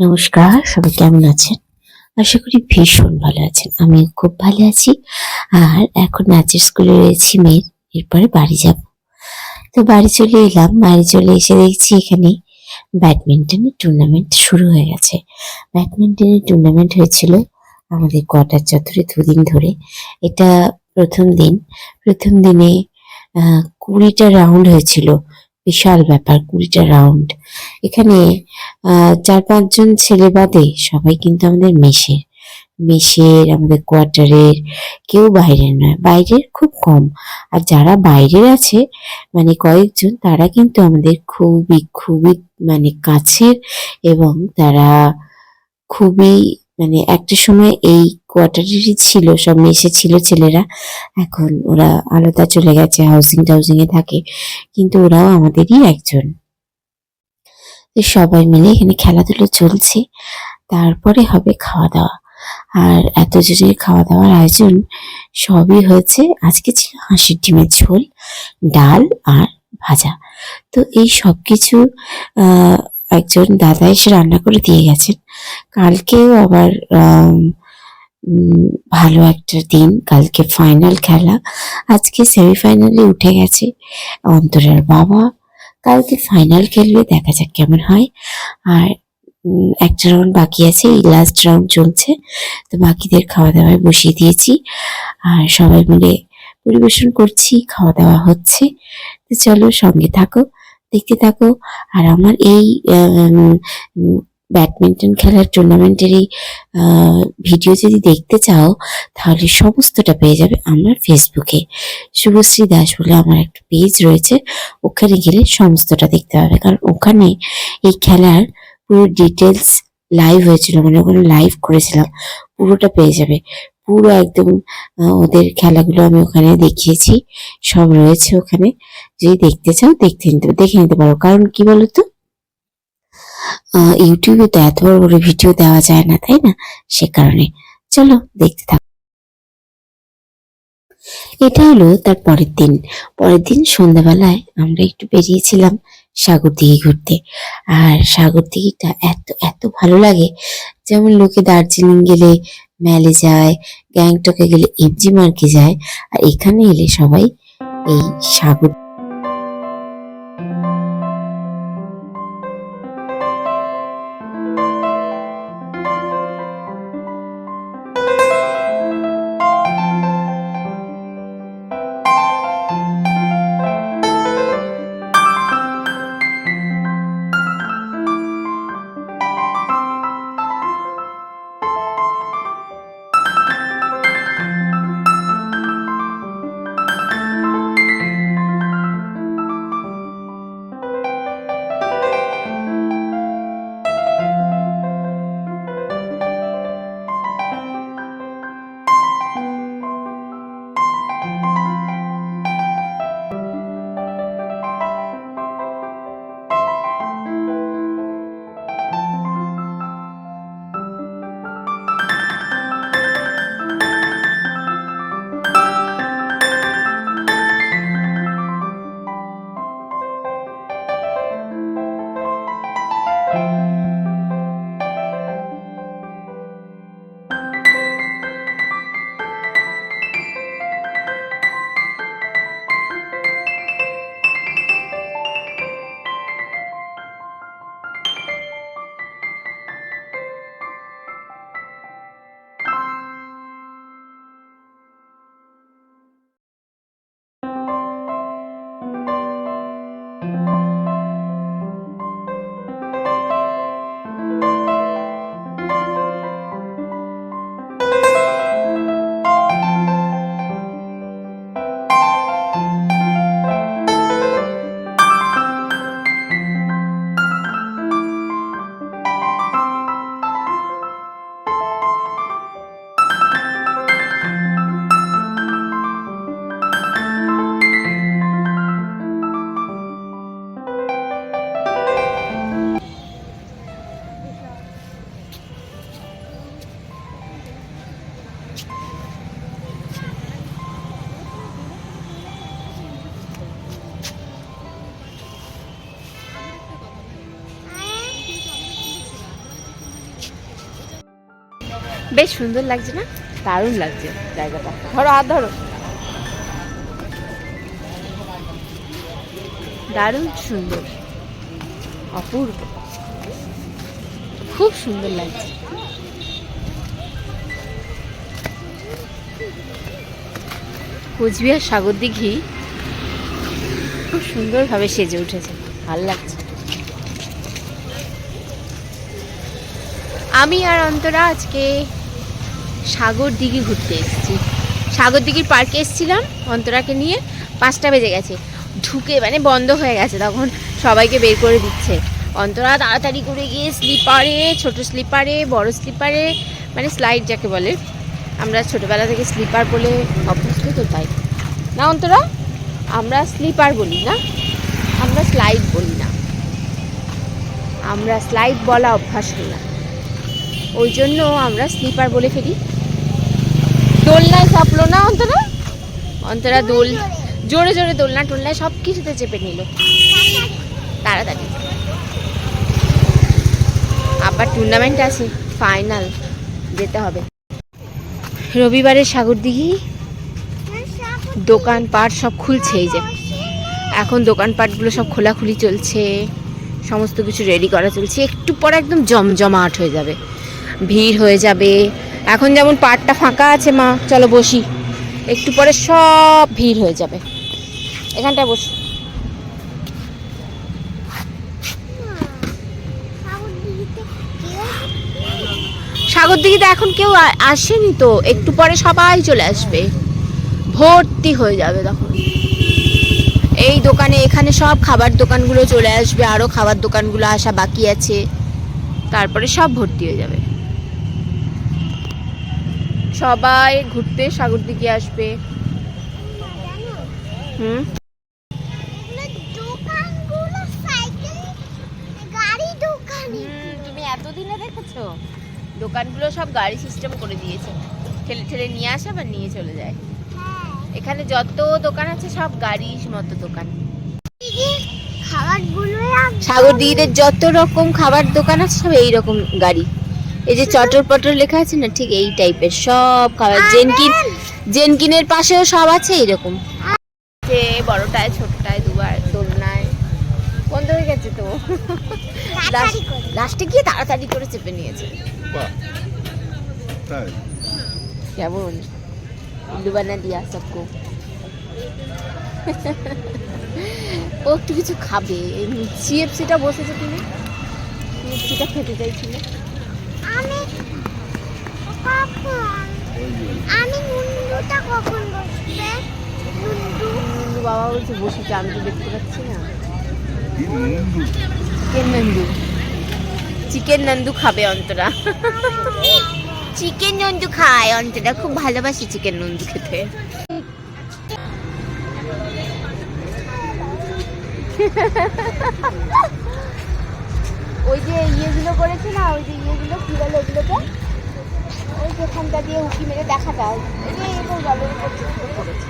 নমস্কার, সবাই কেমন আছেন? আশা করি ভীষণ ভালো আছেন। আমি খুব ভালো আছি। আর এখন নাচের স্কুলে রয়েছি মেয়ের, এরপরে বাড়ি যাব। তো বাড়ি চলে এলাম। বাড়ি চলে এসে দেখছি এখানে ব্যাডমিন্টনের টুর্নামেন্ট শুরু হয়ে গেছে। ব্যাডমিন্টনের টুর্নামেন্ট হয়েছিল আমাদের কোয়ার্টার চত্বরে দুদিন ধরে। এটা প্রথম দিন। প্রথম দিনে কুড়িটা রাউন্ড হয়েছিল। বিশাল ব্যাপার, কুড়িটা রাউন্ড এখানে চার পাঁচজন ছেলে বাদে সবাই কিন্তু আমাদের মেশের মেশের আমাদের কোয়ার্টারের কেউ বাইরের নয়, বাইরের খুব কম। আর যারা বাইরের আছে মানে কয়েকজন, তারা কিন্তু আমাদের খুবই খুবই মানে কাছের এবং তারা খুবই মানে একটা সময় এই কোয়ার্টারেরই ছিল, সব মেশে ছিল ছেলেরা। এখন ওরা আলাদা চলে গেছে হাউসিং টাউজিং এ থাকে, কিন্তু ওরাও আমাদেরই একজন। সবাই মিলে এখানে খেলাধুলো চলছে, তারপরে হবে খাওয়া দাওয়া আর এত জনের খাওয়া দাওয়ার আয়োজন সবই হয়েছে, আজকে ছিল হাঁসের ডিমের ঝোল, ডাল আর ভাজা। তো এই সব কিছু একজন দাদা এসে রান্না করে দিয়ে গেছেন। কালকেও আবার ভালো একটা দিন। কালকে ফাইনাল খেলা। আজকে সেমিফাইনালে উঠে গেছে অন্তরার বাবা। কালকে ফাইনাল খেলবে, দেখা যাক কেমন হয়। আর একটা রাউন্ড বাকি আছে, এই লাস্ট রাউন্ড চলছে। তো বাকিদের খাওয়া দাওয়ায় বসিয়ে দিয়েছি। আর সবাই মিলে পরিবেশন করছি খাওয়া দাওয়া হচ্ছে। তো চলো সঙ্গে থাকো, দেখতে থাকো। আর আমার এই ব্যাডমিন্টন খেলার টুর্নামেন্টের এই ভিডিও যদি দেখতে চাও, তাহলে সমস্তটা পেয়ে যাবে আমার ফেসবুকে শুভশ্রী দাস বলে আমার একটা পেজ রয়েছে, ওখানে গেলে সমস্তটা দেখতে পাবে। কারণ ওখানে এই খেলার পুরো ডিটেলস লাইভ হয়েছিল মানে ওখানে লাইভ করেছিলাম, পুরোটা পেয়ে যাবে। পুরো একদম ওদের খেলাগুলো আমি ওখানে দেখিয়েছি, সব রয়েছে ওখানে। যদি দেখতে চাও, দেখতে নিতে, দেখে নিতে পারো। কারণ কি বলতো? ইউটিউবে তো এত বড় বড় ভিডিও দেওয়া যায় না, তাই না? সে কারণে। চলো, দেখতে থাকো। এটা হলো তার পরের দিন। পরের দিন সন্ধ্যাবেলায় আমরা একটু বেরিয়েছিলাম সাগর দিঘি ঘুরতে। আর সাগর দিঘিটা এত এত ভালো লাগে। যেমন লোকে দার্জিলিং গেলে ম্যালে যায়, গ্যাংটকে গেলে এমজি মার্কে যায়, আর এখানে এলে সবাই এই সাগর বেশ সুন্দর লাগছে না? দারুণ লাগছে জায়গাটা। ধরো আর ধরো। দারুণ সুন্দর। অপূর্ব। খুব সুন্দর লাগছে। কোচবিহার সাগর দিঘি খুব সুন্দরভাবে সেজে উঠেছে। ভালো লাগছে। আমি আর অন্তরা আজকে সাগর দিঘি ঘুরতে এসেছি। সাগর দিঘির পার্কে এসেছিলাম, অন্তরাকে নিয়ে পাঁচটা বেজে গেছে। ঢুকে মানে বন্ধ হয়ে গেছে তখন, সবাইকে বের করে দিচ্ছে। অন্তরা তাড়াতাড়ি করে গিয়ে স্লিপারে, ছোট স্লিপারে, বড় স্লিপারে মানে স্লাইড যাকে বলে। আমরা ছোটবেলা থেকে স্লিপার বলে অভ্যস্ত তো তাই। না অন্তরা? আমরা স্লিপার বলি না। আমরা স্লাইড বলি না। আমরা স্লাইড বলা অভ্যাস হই না। ওই জন্য আমরা স্লিপার বলে ফেলি। দোলনায় চাপলো না অন্তরা? অন্তরা দোল, জোরে জোরে দোলনা টোলনায় সব কিছুতে চেপে নিল। তাড়াতাড়ি। আবার টুর্নামেন্ট আছে ফাইনাল যেতে হবে। রবিবারের সাগর দিঘি দোকানপাট সব খুলছে এই যে। এখন দোকানপাটগুলো সব খোলাখুলি চলছে, সমস্ত কিছু রেডি করা চলছে। একটু পরে একদম জমজমাট হয়ে যাবে। ভিড় হয়ে যাবে এখন যেমন পাটটা ফাঁকা আছে, মা, চলো বসি। একটু পরে সব ভিড় হয়ে যাবে। এখানটায় বসি। সাগর দিঘিতে এখন কেউ আসেনি তো? একটু পরে সবাই চলে আসবে। ভর্তি হয়ে যাবে তখন। এই দোকানে, এখানে সব খাবার দোকানগুলো চলে আসবে। আরও খাবার দোকানগুলো আসা বাকি আছে। তারপরে সব ভর্তি হয়ে যাবে। সবাই ঘুরতে সাগর দিকে আসবে। হুম? গাড়ি তুমি এতদিনে দেখেছ? দোকানগুলো সব গাড়ি সিস্টেম করে দিয়েছে। ঠেলে ঠেলে নিয়ে আসে আবার নিয়ে চলে যায়। এখানে যত দোকান আছে সব গাড়ির মতো দোকান। সাগর দিদিদের যত রকম খাবার দোকান আছে সব এই রকম গাড়ি। এই যে চটর পটর লেখা আছে না ঠিক এই টাইপের সব খাবার জেনকিন জেনকিনের পাশেও সব আছে এরকম যে বড়টায় ছোটটায় দুবার দোলনায়। বন্ধ হয়ে গেছে তো। লাস্টে গিয়ে তাড়াতাড়ি করে চেপে নিয়েছে। কেমন? উল্লু বানা দিয়া সবকো। ও একটু কিছু খাবে। সিএফসিটা বসেছে তুমি সিএফসিটা খেতে চাইছিল। আমি কখন? আমি নুনডুটা কখন বসবে? নুনডু বাবা বলছে বসেছে আমি তো দেখতে পাচ্ছি না। চিকেন নন্দু। চিকেন নন্দু খাবে অন্তরা। চিকেন নন্দু খায় অন্তরা খুব ভালোবাসি চিকেন নন্দু খেতে। ওই যে ইয়েগুলো করেছে না ওই যে ইয়েগুলো কি বলে ওগুলোকে ওই যেখানটা দিয়ে উঁকি মেরে দেখা যায়। ওই যে এরকম জলের উপর করেছে।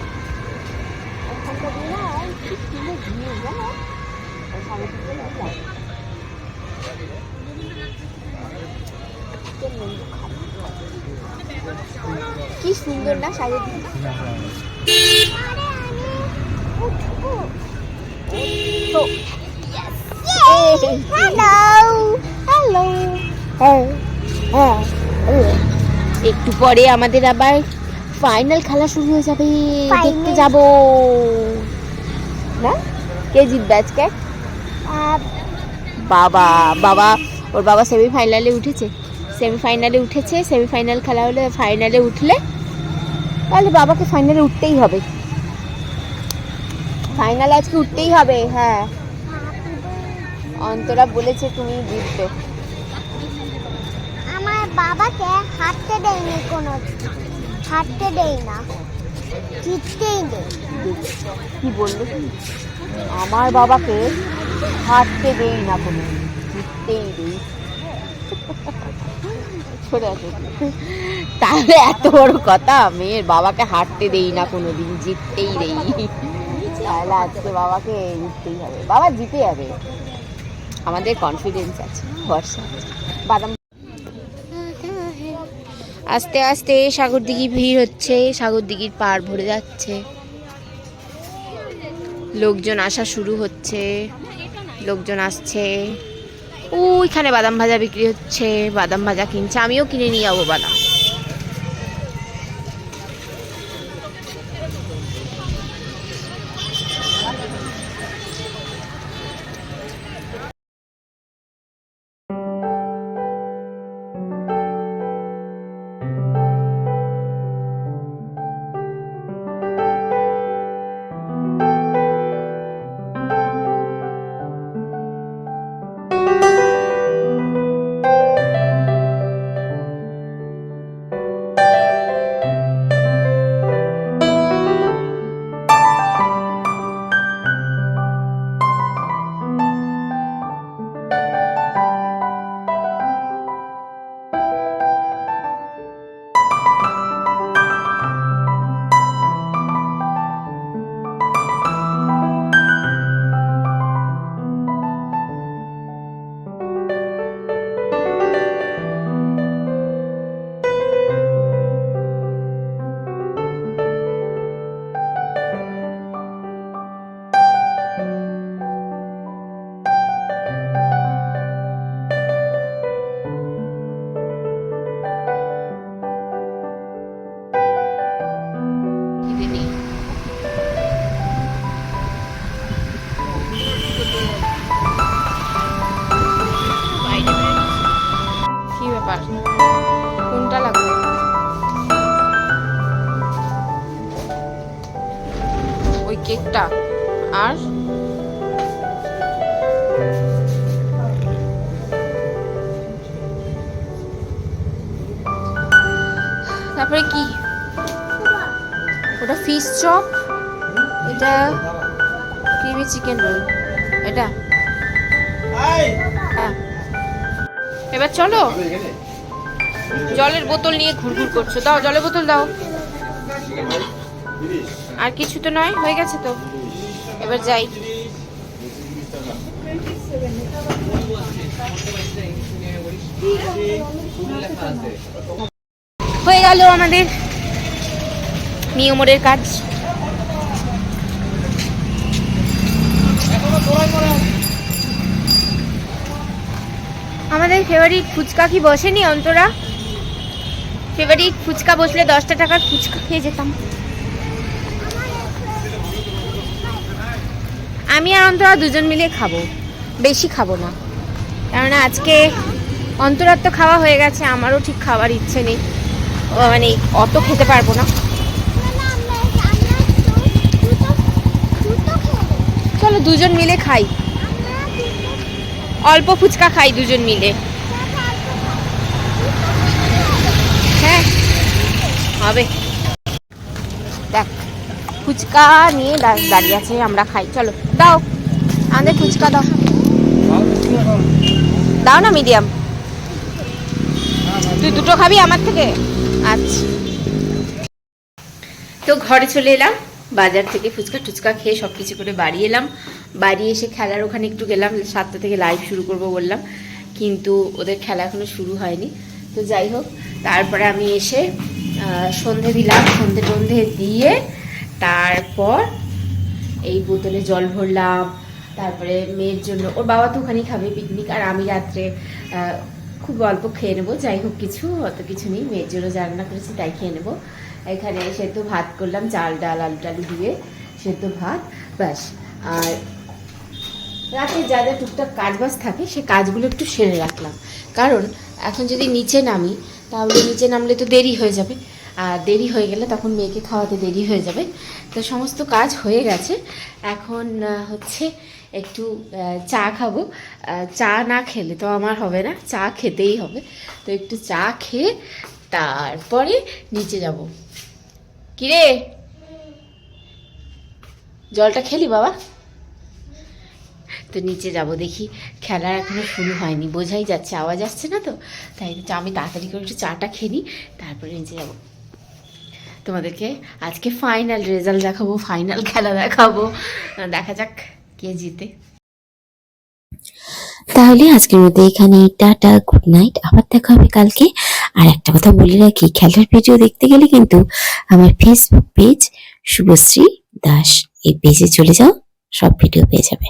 ওখানটা দিয়ে না কি তুলে দিয়ে জানো? কি সুন্দর না সাজে দিদি আমি উঠবো। তো। হ্যালো হ্যালো একটু পরে আমাদের আবার ফাইনাল খেলা শুরু হয়ে যাবে। দেখতে. যাব। না? কে জিতবে আজকে? বাবা বাবা ওর বাবা সেমিফাইনালে উঠেছে। সেমিফাইনালে উঠেছে সেমিফাইনাল খেলা হলে ফাইনালে উঠলে তাহলে বাবাকে ফাইনালে উঠতেই হবে। ফাইনালে আজকে উঠতেই হবে হ্যাঁ। অন্তরা বলেছে তুমি জিতবে আমার বাবাকে হাঁটতে দেয়নি কোনো হাঁটতে দেয় না জিততেই দেই কি বলল আমার বাবাকে হাঁটতে দেই না কোনো জিততেই দেই তাহলে এত বড় কথা মেয়ের বাবাকে হাঁটতে দেই না কোনো দিন জিততেই দেই তাহলে আজকে বাবাকে জিততেই হবে। বাবা জিতে যাবে। আমাদের কনফিডেন্স আছে, ভরসা বাদাম আস্তে আস্তে সাগর দিঘি ভিড় হচ্ছে, সাগর দিঘির পার ভরে যাচ্ছে। লোকজন আসা শুরু হচ্ছে, লোকজন আসছে। ওইখানে বাদাম ভাজা বিক্রি হচ্ছে, বাদাম ভাজা কিনছে, আমিও কিনে নিয়ে যাব বাদাম। ওই কেকটা। আর? তারপরে কি? ওটা ফিশ চপ এটা ক্রিমি চিকেন রোল এটা। হ্যাঁ। এবার চলো। জলের বোতল নিয়ে ঘুরঘুর করছ। দাও, জলের বোতল দাও। আর কিছু তো নয়, হয়ে গেছে তো। এবার যাই। হয়ে গেল আমাদের নিয়মরের কাজ। আমাদের ফেভারিট ফুচকা কি বসেনি অন্তরা? ফেভারিট ফুচকা বসলে দশটা টাকার ফুচকা খেয়ে যেতাম। আমি আর অন্তরা দুজন মিলে খাব। বেশি খাব না। কেননা আজকে অন্তরার তো খাওয়া হয়ে গেছে, আমারও ঠিক খাওয়ার ইচ্ছে নেই। মানে অত খেতে পারব না। চলো দুজন মিলে খাই। অল্প ফুচকা খাই দুজন মিলে। হ্যাঁ হবে। দেখ। ফুচকা নিয়ে দাঁড়িয়ে আছে, আমরা খাই। চলো, দাও। আমাদের ফুচকা দাও। দাও না মিডিয়াম তুই দুটো খাবি আমার থেকে? আচ্ছা। তো ঘরে চলে এলাম, বাজার থেকে ফুচকা টুচকা খেয়ে সব কিছু করে বাড়ি এলাম। বাড়ি এসে খেলার ওখানে একটু গেলাম, সাতটা থেকে লাইভ শুরু করব বললাম, কিন্তু ওদের খেলা এখনও শুরু হয়নি। তো যাই হোক, তারপরে আমি এসে সন্ধে দিলাম সন্ধে টন্ধে দিয়ে তারপর এই বোতলে জল ভরলাম, তারপরে মেয়ের জন্য, ওর বাবা তো ওখানেই খাবে পিকনিক আর আমি রাত্রে খুব অল্প খেয়ে নেব, যাই হোক কিছু, অত কিছু নেই, মেয়ের জন্য যা রান্না করেছি তাই খেয়ে নেব। এখানে সেদ্ধ ভাত করলাম, চাল, ডাল, আলু টালু দিয়ে সেদ্ধ ভাত, ব্যাস। আর রাতে যা যা টুকটাক কাজ বাজ থাকে, সে কাজগুলো একটু সেরে রাখলাম। কারণ এখন যদি নিচে নামি, তাহলে নিচে নামলে তো দেরি হয়ে যাবে। দেরি হয়ে গেলে তখন মেয়েকে খাওয়াতে দেরি হয়ে যাবে। তো সমস্ত কাজ হয়ে গেছে। এখন হচ্ছে একটু চা খাব। চা না খেলে তো আমার হবে না। চা খেতেই হবে। তো একটু চা খেয়ে তারপরে নিচে যাব। কিরে? জলটা খেলি বাবা? তো নিচে যাব দেখি। খেলা এখনও শুরু হয়নি। বোঝাই যাচ্ছে, আওয়াজ আসছে না তো? তাই আমি তাড়াতাড়ি করে একটু চাটা খেলি তারপরে নিচে যাব। তোমাদেরকে আজকে ফাইনাল রেজাল্ট দেখাবো ফাইনাল খেলা দেখাবো। দেখা যাক কে জিতে। তাহলে আজকের মধ্যে এখানে টাটা গুড নাইট আবার দেখা হবে কালকে। আর একটা কথা বলে রাখি, খেলার ভিডিও দেখতে গেলে কিন্তু আমার ফেসবুক পেজ শুভশ্রী দাস এই পেজে চলে যাও, সব ভিডিও পেয়ে যাবে।